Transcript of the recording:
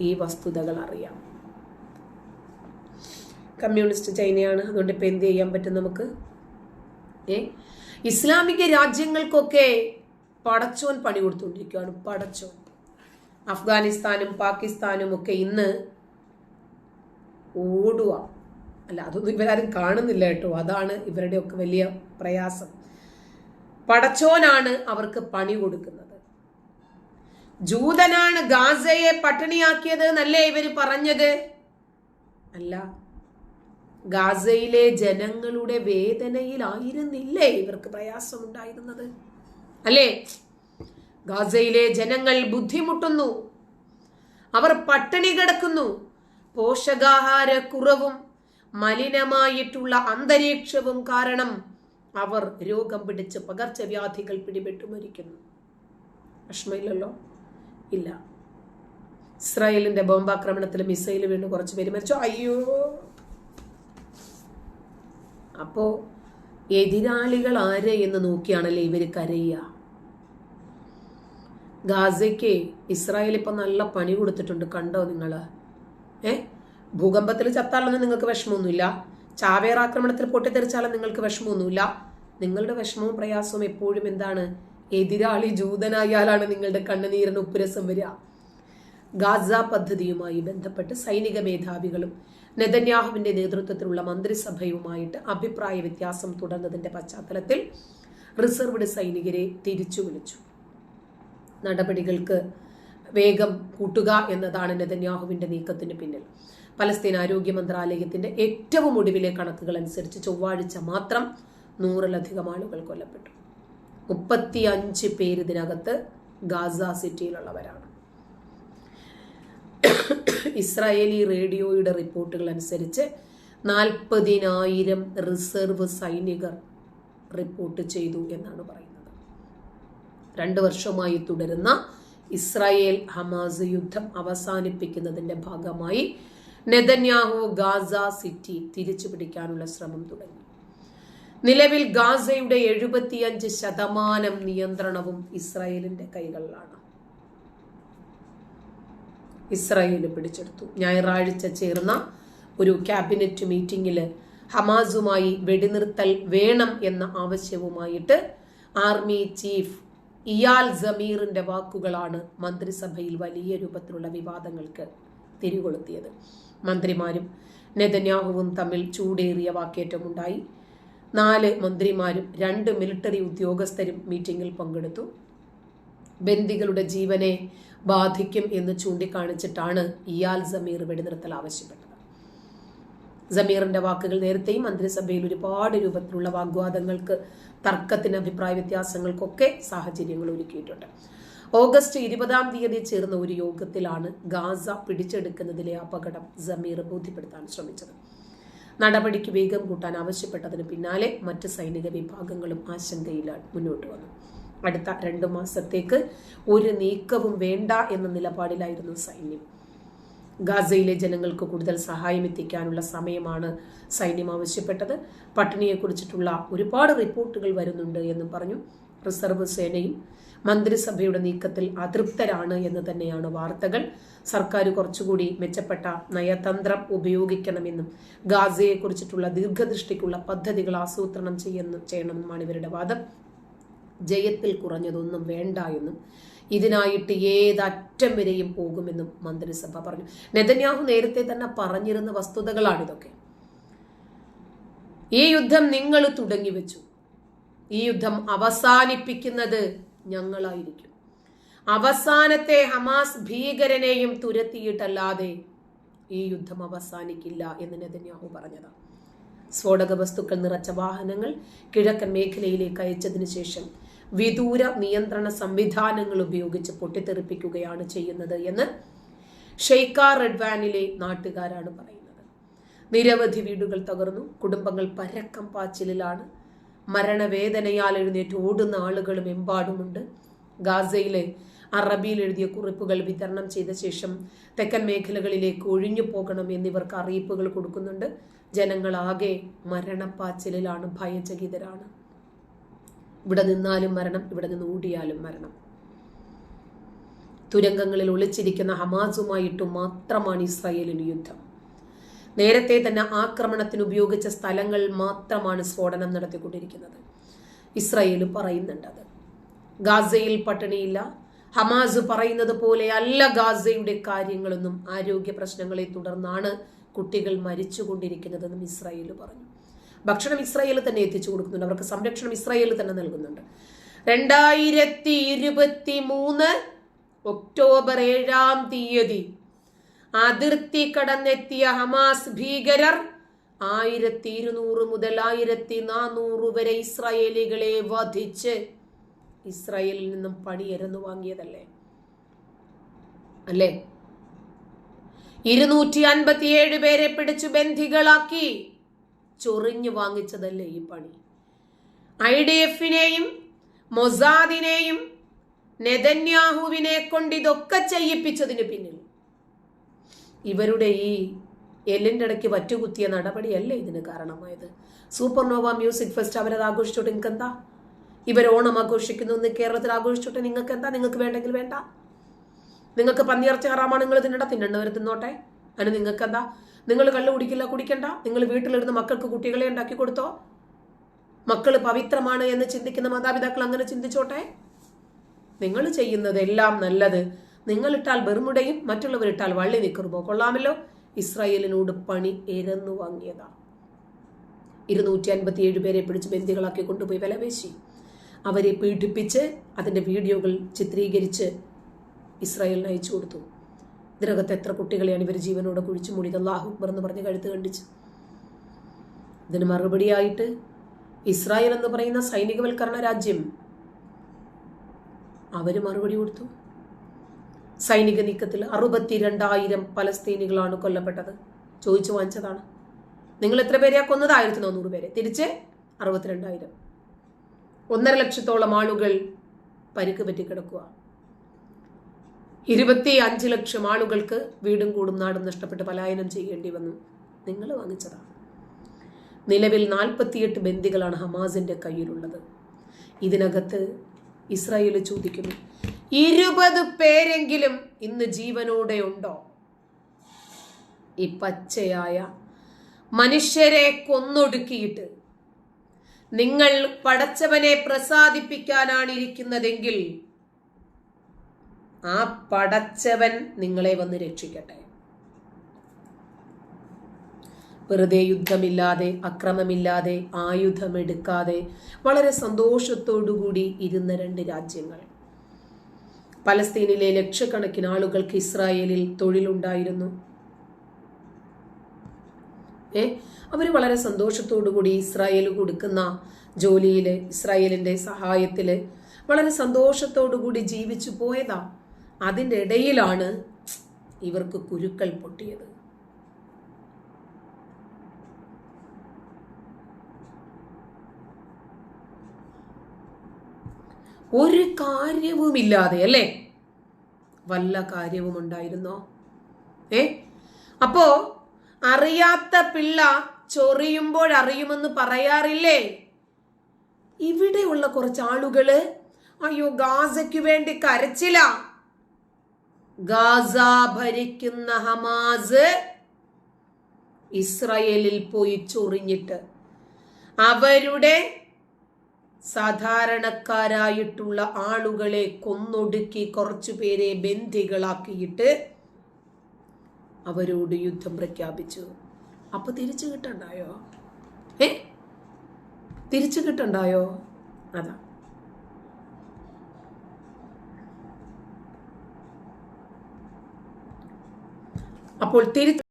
ഈ വസ്തുതകൾ അറിയാം. കമ്മ്യൂണിസ്റ്റ് ചൈനയാണ്. അതുകൊണ്ട് ഇപ്പം എന്ത് ചെയ്യാൻ പറ്റും നമുക്ക്? ഏ? ഇസ്ലാമിക രാജ്യങ്ങൾക്കൊക്കെ പടച്ചോൻ പണി കൊടുത്തുകൊണ്ടിരിക്കുകയാണ് പടച്ചോൻ. അഫ്ഗാനിസ്ഥാനും പാകിസ്ഥാനും ഒക്കെ ഇന്ന് ഓടുക അല്ല അതൊന്നും ഇവരാരും കാണുന്നില്ല കേട്ടോ. അതാണ് ഇവരുടെയൊക്കെ വലിയ പ്രയാസം. പടച്ചോനാണ് അവർക്ക് പണി കൊടുക്കുന്നത്. ജൂതനാണ് ഗാസയെ പട്ടിണിയാക്കിയത് എന്നല്ലേ ഇവർ പറഞ്ഞത്? അല്ല ഗാസയിലെ ജനങ്ങളുടെ വേദനയിലായിരുന്നില്ലേ ഇവർക്ക് പ്രയാസമുണ്ടായിരുന്നത്? അല്ലേ? ഗാസയിലെ ജനങ്ങൾ ബുദ്ധിമുട്ടുന്നു. അവർ പട്ടിണി കിടക്കുന്നു. പോഷകാഹാര കുറവും മലിനമായിട്ടുള്ള അന്തരീക്ഷവും കാരണം അവർ രോഗം പിടിച്ച് പകർച്ചവ്യാധികൾ പിടിപെട്ടു മരിക്കുന്നു. വിഷമമില്ലല്ലോ ഇല്ല. ഇസ്രായേലിന്റെ ബോംബാക്രമണത്തിൽ മിസൈൽ വീണ് കുറച്ച് പേര് മരിച്ചു. അയ്യോ. അപ്പോ എതിരാളികൾ ആര് എന്ന് നോക്കിയാണല്ലേ ഇവർ കരയുക? ഗാസയ്ക്ക് ഇസ്രായേൽ ഇപ്പൊ നല്ല പണി കൊടുത്തിട്ടുണ്ട്. കണ്ടോ നിങ്ങൾ ഏ? ഭൂകമ്പത്തിൽ ചത്താലൊന്നും നിങ്ങൾക്ക് വിഷമമൊന്നുമില്ല. ചാവേർ ആക്രമണത്തിൽ പൊട്ടിത്തെറിച്ചാലും നിങ്ങൾക്ക് വിഷമമൊന്നുമില്ല. നിങ്ങളുടെ വിഷമവും പ്രയാസവും എപ്പോഴും എന്താണ്? എതിരാളി ജൂതനായാലാണ് നിങ്ങളുടെ കണ്ണുനീരിന് ഉപ്പുരസം വരിക. ഗാസ പദ്ധതിയുമായി ബന്ധപ്പെട്ട് സൈനിക മേധാവികളും നെതന്യാഹുവിന്റെ നേതൃത്വത്തിലുള്ള മന്ത്രിസഭയുമായിട്ട് അഭിപ്രായ വ്യത്യാസം തുടർന്നതിന്റെ പശ്ചാത്തലത്തിൽ റിസർവ്ഡ് സൈനികരെ തിരിച്ചു വിളിച്ചു. നടപടികൾക്ക് വേഗം കൂട്ടുക എന്നതാണ് നെതന്യാഹുവിന്റെ നീക്കത്തിന് പിന്നിൽ. പലസ്തീൻ ആരോഗ്യ മന്ത്രാലയത്തിന്റെ ഏറ്റവും ഒടുവിലെ കണക്കുകൾ അനുസരിച്ച് ചൊവ്വാഴ്ച മാത്രം നൂറിലധികം ആളുകൾ കൊല്ലപ്പെട്ടു. മുപ്പത്തി അഞ്ച് പേര് ഇതിനകത്ത് ഗാസ സിറ്റിയിലുള്ളവരാണ്. ഇസ്രായേലി റേഡിയോയുടെ റിപ്പോർട്ടുകൾ അനുസരിച്ച് നാൽപ്പതിനായിരം റിസർവ് സൈനികർ റിപ്പോർട്ട് ചെയ്തു എന്നാണ് പറയുന്നത്. രണ്ട് വർഷമായി തുടരുന്ന ഇസ്രായേൽ ഹമാസ് യുദ്ധം അവസാനിപ്പിക്കുന്നതിന്റെ ഭാഗമായി നെതന്യാഹു ഗാസ സിറ്റി തിരിച്ചു പിടിക്കാനുള്ള ശ്രമം തുടങ്ങി. നിലവിൽ ഗാസയുടെ എഴുപത്തിയഞ്ച് ശതമാനം നിയന്ത്രണവും ഇസ്രായേലിന്റെ കൈകളിലാണ്. ഇസ്രായേൽ പിടിച്ചെടുത്തു. ഞായറാഴ്ച ചേർന്ന ഒരു ക്യാബിനറ്റ് മീറ്റിംഗിൽ ഹമാസുമായി വെടിനിർത്തൽ വേണം എന്ന ആവശ്യവുമായിട്ട് ആർമി ചീഫ് ഇയാൽ ജമീറിന്റെ വാക്കുകളാണ് മന്ത്രിസഭയിൽ വലിയ രൂപത്തിലുള്ള വിവാദങ്ങൾക്ക് തിരികൊളുത്തിയത്. മന്ത്രിമാരും നെതന്യാഹുവും തമ്മിൽ ചൂടേറിയ വാക്കേറ്റമുണ്ടായി. നാല് മന്ത്രിമാരും രണ്ട് മിലിറ്ററി ഉദ്യോഗസ്ഥരും മീറ്റിംഗിൽ പങ്കെടുത്തു. ബന്ദികളുടെ ജീവനെ ബാധിക്കും എന്ന് ചൂണ്ടിക്കാണിച്ചിട്ടാണ് ഇയാൽ സമീർ വെടിനിർത്തൽ ആവശ്യപ്പെട്ടത്. സമീറിന്റെ വാക്കുകൾ നേരത്തെയും മന്ത്രിസഭയിൽ ഒരുപാട് രൂപത്തിലുള്ള വാഗ്വാദങ്ങൾക്ക് തർക്കത്തിന് അഭിപ്രായ വ്യത്യാസങ്ങൾക്കൊക്കെ സാഹചര്യങ്ങൾ ഒരുക്കിയിട്ടുണ്ട്. ഓഗസ്റ്റ് ഇരുപതാം തീയതി ചേർന്ന ഒരു യോഗത്തിലാണ് ഗാസ പിടിച്ചെടുക്കുന്നതിലെ അപകടം സമീർ ബോധ്യപ്പെടുത്താൻ ശ്രമിച്ചത്. നടപടിക്ക് വേഗം കൂട്ടാൻ ആവശ്യപ്പെട്ടതിന് പിന്നാലെ മറ്റ് സൈനിക വിഭാഗങ്ങളും ആശങ്കയിലാണ് മുന്നോട്ട് വന്നു. അടുത്ത രണ്ടു മാസത്തേക്ക് ഒരു നീക്കവും വേണ്ട എന്ന നിലപാടിലായിരുന്നു സൈന്യം. ഗാസയിലെ ജനങ്ങൾക്ക് കൂടുതൽ സഹായം എത്തിക്കാനുള്ള സമയമാണ് സൈന്യം ആവശ്യപ്പെട്ടത്. പട്ടിണിയെക്കുറിച്ചിട്ടുള്ള ഒരുപാട് റിപ്പോർട്ടുകൾ വരുന്നുണ്ട് എന്നും പറഞ്ഞു. റിസർവ് സേനയും മന്ത്രിസഭയുടെ നീക്കത്തിൽ അതൃപ്തരാണ് എന്ന് തന്നെയാണ് വാർത്തകൾ. സർക്കാർ കുറച്ചുകൂടി മെച്ചപ്പെട്ട നയതന്ത്രം ഉപയോഗിക്കണമെന്നും ഗാസയെ കുറിച്ചിട്ടുള്ള ദീർഘദൃഷ്ടിക്കുള്ള പദ്ധതികൾ ആസൂത്രണം ചെയ്യുന്ന ചെയ്യണമെന്നുമാണ് ഇവരുടെ വാദം. ജയത്തിൽ കുറഞ്ഞതൊന്നും വേണ്ട എന്നും ഇതിനായിട്ട് ഏതറ്റം വരെയും പോകുമെന്നും മന്ത്രിസഭ പറഞ്ഞു. നെതന്യാഹു നേരത്തെ തന്നെ പറഞ്ഞിരുന്ന വസ്തുതകളാണിതൊക്കെ. ഈ യുദ്ധം നിങ്ങൾ തുടങ്ങി വെച്ചു ഈ യുദ്ധം അവസാനിപ്പിക്കുന്നത് ഞങ്ങളായിരിക്കും. അവസാനത്തെ ഹമാസ് ഭീകരനെയും തുരത്തിയിട്ടല്ലാതെ ഈ യുദ്ധം അവസാനിക്കില്ല എന്ന് നെതന്യാഹു പറഞ്ഞതാണ് സ്ഫോടക വസ്തുക്കൾ നിറച്ച വാഹനങ്ങൾ കിഴക്കൻ മേഖലയിലേക്ക് അയച്ചതിനു ശേഷം വിദൂര നിയന്ത്രണ സംവിധാനങ്ങൾ ഉപയോഗിച്ച് പൊട്ടിത്തെറിപ്പിക്കുകയാണ് ചെയ്യുന്നത് എന്ന് ഷെയ്ക്ക റെഡ്വാനിലെ നാട്ടുകാരാണ് പറയുന്നത്. നിരവധി വീടുകൾ തകർന്നു കുടുംബങ്ങൾ പരക്കം പാച്ചിലിലാണ് മരണവേദനയാൽ എഴുന്നേറ്റ് ഓടുന്ന ആളുകളും എമ്പാടുമുണ്ട്. ഗാസയിലെ അറബിയിൽ എഴുതിയ കുറിപ്പുകൾ വിതരണം ചെയ്ത ശേഷം തെക്കൻ മേഖലകളിലേക്ക് ഒഴിഞ്ഞു പോകണം എന്നിവർക്ക് അറിയിപ്പുകൾ കൊടുക്കുന്നുണ്ട്. ജനങ്ങളാകെ മരണപ്പാച്ചിലാണ് ഭയചകിതരാണ്. ഇവിടെ നിന്നാലും മരണം ഇവിടെ നിന്ന് ഓടിയാലും മരണം. തുരങ്കങ്ങളിൽ ഒളിച്ചിരിക്കുന്ന ഹമാസുമായിട്ടും മാത്രമാണ് ഇസ്രായേലിന് യുദ്ധം. നേരത്തെ തന്നെ ആക്രമണത്തിന് ഉപയോഗിച്ച സ്ഥലങ്ങൾ മാത്രമാണ് സ്ഫോടനം നടത്തിക്കൊണ്ടിരിക്കുന്നത്. ഇസ്രായേൽ പറയുന്നുണ്ടത് ഗാസയിൽ പട്ടിണിയില്ല. ഹമാസ് പറയുന്നത് പോലെ അല്ല ഗാസയുടെ കാര്യങ്ങളൊന്നും. ആരോഗ്യ പ്രശ്നങ്ങളെ തുടർന്നാണ് കുട്ടികൾ മരിച്ചുകൊണ്ടിരിക്കുന്നതെന്നും ഇസ്രായേൽ പറഞ്ഞു. ഭക്ഷണം ഇസ്രായേൽ തന്നെ എത്തിച്ചു കൊടുക്കുന്നുണ്ട്. അവർക്ക് സംരക്ഷണം ഇസ്രായേൽ തന്നെ നൽകുന്നുണ്ട്. രണ്ടായിരത്തി ഇരുപത്തി മൂന്ന് ഒക്ടോബർ ഏഴാം തീയതി അതിർത്തി കടന്നെത്തിയ ഹമാസ് ഭീകരർ ആയിരത്തി ഇരുന്നൂറ് മുതൽ ആയിരത്തി നാനൂറ് വരെ ഇസ്രായേലികളെ വധിച്ച് ഇസ്രായേലിൽ നിന്നും പണിയരന്നു വാങ്ങിയതല്ലേ? അല്ലേ? ഇരുന്നൂറ്റി അൻപത്തിയേഴ് പേരെ പിടിച്ചു ബന്ധികളാക്കി ചൊറിഞ്ഞു വാങ്ങിച്ചതല്ലേ ഈ പണി? ഐ ഡി എഫിനെയും മൊസാദിനെയും നെതന്യാഹുവിനെ കൊണ്ട് ഇതൊക്കെ ചെയ്യിപ്പിച്ചതിന് പിന്നിൽ ഇവരുടെ ഈ എല്ലിന്റെ ഇടയ്ക്ക് വറ്റുകുത്തിയ നടപടിയല്ലേ ഇതിന് കാരണമായത്? സൂപ്പർനോവ മ്യൂസിക് ഫെസ്റ്റ് അവരത് ആഘോഷിച്ചോട്ടെ നിങ്ങൾക്ക് എന്താ ഇവർ ഓണം ആഘോഷിക്കുന്നു എന്ന് കേരളത്തിൽ ആഘോഷിച്ചോട്ടെ നിങ്ങൾക്ക് എന്താ നിങ്ങൾക്ക് വേണ്ടെങ്കിൽ വേണ്ട. നിങ്ങൾക്ക് പന്നിയിറച്ചി ഹറാമാണ് നിങ്ങൾ തിന്നണ്ട തിന്നണ്ടവർ തിന്നോട്ടെ. അതിന് നിങ്ങൾക്ക് എന്താ നിങ്ങൾ കള്ളു കുടിക്കില്ല കുടിക്കണ്ട. നിങ്ങൾ വീട്ടിലിരുന്ന് മക്കൾക്ക് കുട്ടികളെ ഉണ്ടാക്കി കൊടുത്തോ? മക്കൾ പവിത്രമാണ് എന്ന് ചിന്തിക്കുന്ന മാതാപിതാക്കൾ അങ്ങനെ ചിന്തിച്ചോട്ടെ? നിങ്ങൾ ചെയ്യുന്നതെല്ലാം നല്ലത് നിങ്ങളിട്ടാൽ ബെർമുടയും മറ്റുള്ളവരിട്ടാൽ വള്ളി നിൽക്കുമ്പോൾ കൊള്ളാമല്ലോ. ഇസ്രായേലിനോട് പണി എരന്നു വാങ്ങിയതാ. ഇരുന്നൂറ്റി അൻപത്തിയേഴ് പേരെ പിടിച്ച് ബന്ദികളാക്കി കൊണ്ടുപോയി വിലപേശി അവരെ പീഡിപ്പിച്ച് അതിന്റെ വീഡിയോകൾ ചിത്രീകരിച്ച് ഇസ്രായേലിന് അയച്ചു കൊടുത്തു. ഇതിനകത്ത് എത്ര കുട്ടികളെയാണ് ഇവർ ജീവനോടെ കുഴിച്ചു മൂടിയത്? അള്ളാഹു അക്ബർ എന്ന് പറഞ്ഞ് കഴുത്ത് കണ്ടിച്ച്. ഇതിന് മറുപടിയായിട്ട് ഇസ്രായേൽ എന്ന് പറയുന്ന സൈനികവൽക്കരണ രാജ്യം അവർ മറുപടി കൊടുത്തു. സൈനിക നീക്കത്തിൽ അറുപത്തിരണ്ടായിരം പലസ്തീനികളാണ് കൊല്ലപ്പെട്ടത്. ചോദിച്ചു വാങ്ങിച്ചതാണ്. നിങ്ങൾ എത്ര പേരെയാ കൊന്നത്? ആയിരത്തി നാനൂറ് പേരെ. തിരിച്ച് അറുപത്തിരണ്ടായിരം. ഒന്നര ലക്ഷത്തോളം ആളുകൾ പരിക്ക് പറ്റി കിടക്കുക. ഇരുപത്തി അഞ്ച് ലക്ഷം ആളുകൾക്ക് വീടും കൂടും നാടും നഷ്ടപ്പെട്ട് പലായനം ചെയ്യേണ്ടി വന്നു. നിങ്ങൾ വാങ്ങിച്ചതാണ് നിലവിൽ നാൽപ്പത്തിയെട്ട് ബന്ദികളാണ് ഹമാസിന്റെ കയ്യിലുള്ളത്. ഇതിനകത്ത് ഇസ്രായേൽ ചോദിക്കുന്നു ഇരുപത് പേരെങ്കിലും ഇന്ന് ജീവനോടെ ഉണ്ടോ? ഈ പച്ചയായ മനുഷ്യരെ കൊന്നൊടുക്കിയിട്ട് നിങ്ങൾ പടച്ചവനെ പ്രസാദിപ്പിക്കാനാണ് ഇരിക്കുന്നതെങ്കിൽ ആ പടച്ചവൻ നിങ്ങളെ വന്ന് രക്ഷിക്കട്ടെ. വെറുതെ യുദ്ധമില്ലാതെ അക്രമമില്ലാതെ ആയുധമെടുക്കാതെ വളരെ സന്തോഷത്തോടുകൂടി ഇരുന്ന രണ്ട് രാജ്യങ്ങൾ. പലസ്തീനിലെ ലക്ഷക്കണക്കിന് ആളുകൾക്ക് ഇസ്രായേലിൽ തൊഴിലുണ്ടായിരുന്നു. ഏ? അവർ വളരെ സന്തോഷത്തോടുകൂടി ഇസ്രായേൽ കൊടുക്കുന്ന ജോലിയിൽ ഇസ്രായേലിന്റെ സഹായത്തിൽ വളരെ സന്തോഷത്തോടുകൂടി ജീവിച്ചു പോയതാ. അതിന്റെ ഇടയിലാണ് ഇവർക്ക് കുരുക്കൾ പൊട്ടിയത്. ഒരു കാര്യവുമില്ലാതെ അല്ലേ? വല്ല കാര്യവും ഉണ്ടായിരുന്നോ ഏ? അപ്പോ അറിയാത്ത പിള്ള ചൊറിയുമ്പോൾ അറിയുമെന്ന് പറയാറില്ലേ? ഇവിടെയുള്ള കുറച്ച് ആളുകൾ അയ്യോ ഗാസയ്ക്ക് വേണ്ടി കരച്ചില. ഗാസ ഭരിക്കുന്ന ഹമാസ് ഇസ്രയേലിൽ പോയി ചൊറിഞ്ഞിട്ട് അവരുടെ സാധാരണക്കാരായിട്ടുള്ള ആളുകളെ കൊന്നൊടുക്കി കുറച്ചു പേരെ ബന്ധികളാക്കിയിട്ട് അവരോട് യുദ്ധം പ്രഖ്യാപിച്ചു. അപ്പൊ തിരിച്ചു കിട്ടണ്ടായോ? ഏ? തിരിച്ചു കിട്ടണ്ടായോ? അതാ. അപ്പോൾ തിരിച്ചു